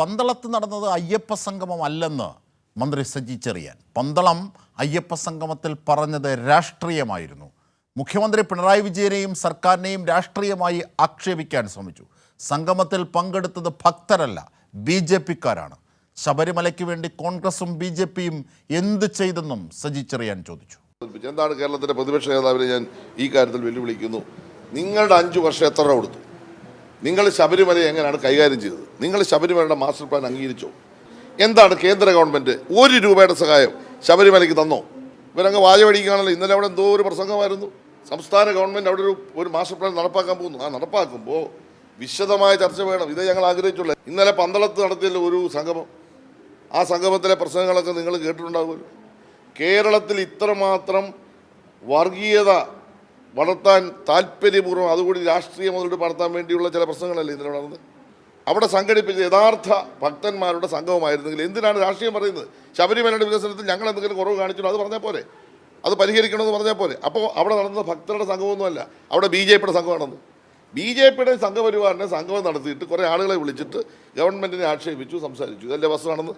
പന്തളത്ത് നടന്നത് അയ്യപ്പ സംഗമം അല്ലെന്ന് മന്ത്രി സജി ചെറിയാൻ. പന്തളം അയ്യപ്പ സംഗമത്തിൽ പറഞ്ഞത് രാഷ്ട്രീയമായിരുന്നു. മുഖ്യമന്ത്രി പിണറായി വിജയനെയും സർക്കാരിനെയും രാഷ്ട്രീയമായി ആക്ഷേപിക്കാൻ ശ്രമിച്ചു. സംഗമത്തിൽ പങ്കെടുത്തത് ഭക്തരല്ല ബി ജെ പിക്കാരാണ്. ശബരിമലയ്ക്ക് വേണ്ടി കോൺഗ്രസും ബി ജെ പിയും എന്ത് ചെയ്തെന്നും സജി ചെറിയാൻ ചോദിച്ചു. എന്താണ് കേരളത്തിന്റെ പ്രതിപക്ഷ നേതാവിനെ ഞാൻ ഈ കാര്യത്തിൽ വെല്ലുവിളിക്കുന്നു? നിങ്ങളുടെ അഞ്ചു വർഷം എത്ര കൊടുത്തു? നിങ്ങൾ ശബരിമല എങ്ങനെയാണ് കൈകാര്യം ചെയ്തത്? നിങ്ങൾ ശബരിമലയുടെ മാസ്റ്റർ പ്ലാൻ അംഗീകരിച്ചു? എന്താണ് കേന്ദ്ര ഗവൺമെന്റ് ഒരു രൂപയുടെ സഹായം ശബരിമലയ്ക്ക് തന്നോ? ഇവരങ്ങ് വായവടിക്കുകയാണല്ലോ ഇന്നലെ അവിടെ എന്തോ ഒരു പ്രസംഗമായിരുന്നു. സംസ്ഥാന ഗവൺമെന്റ് അവിടെ ഒരു ഒരു മാസ്റ്റർ പ്ലാൻ നടപ്പാക്കാൻ പോകുന്നു. ആ നടപ്പാക്കുമ്പോൾ വിശദമായ ചർച്ച വേണം. ഇതേ ഞങ്ങൾ ആഗ്രഹിച്ചുള്ള. ഇന്നലെ പന്തളത്ത് നടത്തിയ ഒരു സംഗമം. ആ സംഗമത്തിലെ പ്രസംഗങ്ങളൊക്കെ നിങ്ങൾ കേട്ടിട്ടുണ്ടാകുമല്ലോ കേരളത്തിൽ ഇത്രമാത്രം വർഗീയത വളർത്താൻ താല്പര്യപൂർവം അതുകൂടി രാഷ്ട്രീയ മുതലെടുപ്പ് നടത്താൻ വേണ്ടിയുള്ള ചില പ്രശ്നങ്ങളല്ലേ ഇന്നലെ നടന്നത്? അവിടെ സംഘടിപ്പിച്ച യഥാർത്ഥ ഭക്തന്മാരുടെ സംഘവുമായിരുന്നെങ്കിൽ എന്തിനാണ് രാഷ്ട്രീയം പറയുന്നത്? ശബരിമലയുടെ വികസനത്തിൽ ഞങ്ങൾ എന്തെങ്കിലും കുറവ് കാണിച്ചോ അത് പറഞ്ഞാൽ പോരെ. അത് പരിഹരിക്കണമെന്ന് പറഞ്ഞാൽ പോരെ. അപ്പോൾ അവിടെ നടന്നത് ഭക്തരുടെ സംഘമൊന്നുമല്ല. അവിടെ ബി ജെ പിയുടെ സംഘമാണെന്ന് ബി ജെ പിയുടെ സംഘപരിവാറിനെ സംഘം നടത്തിയിട്ട് കുറേ ആളുകളെ വിളിച്ചിട്ട് ഗവൺമെന്റിനെ ആക്ഷേപിച്ചു സംസാരിച്ചു. ഇതല്ലേ നടന്ന്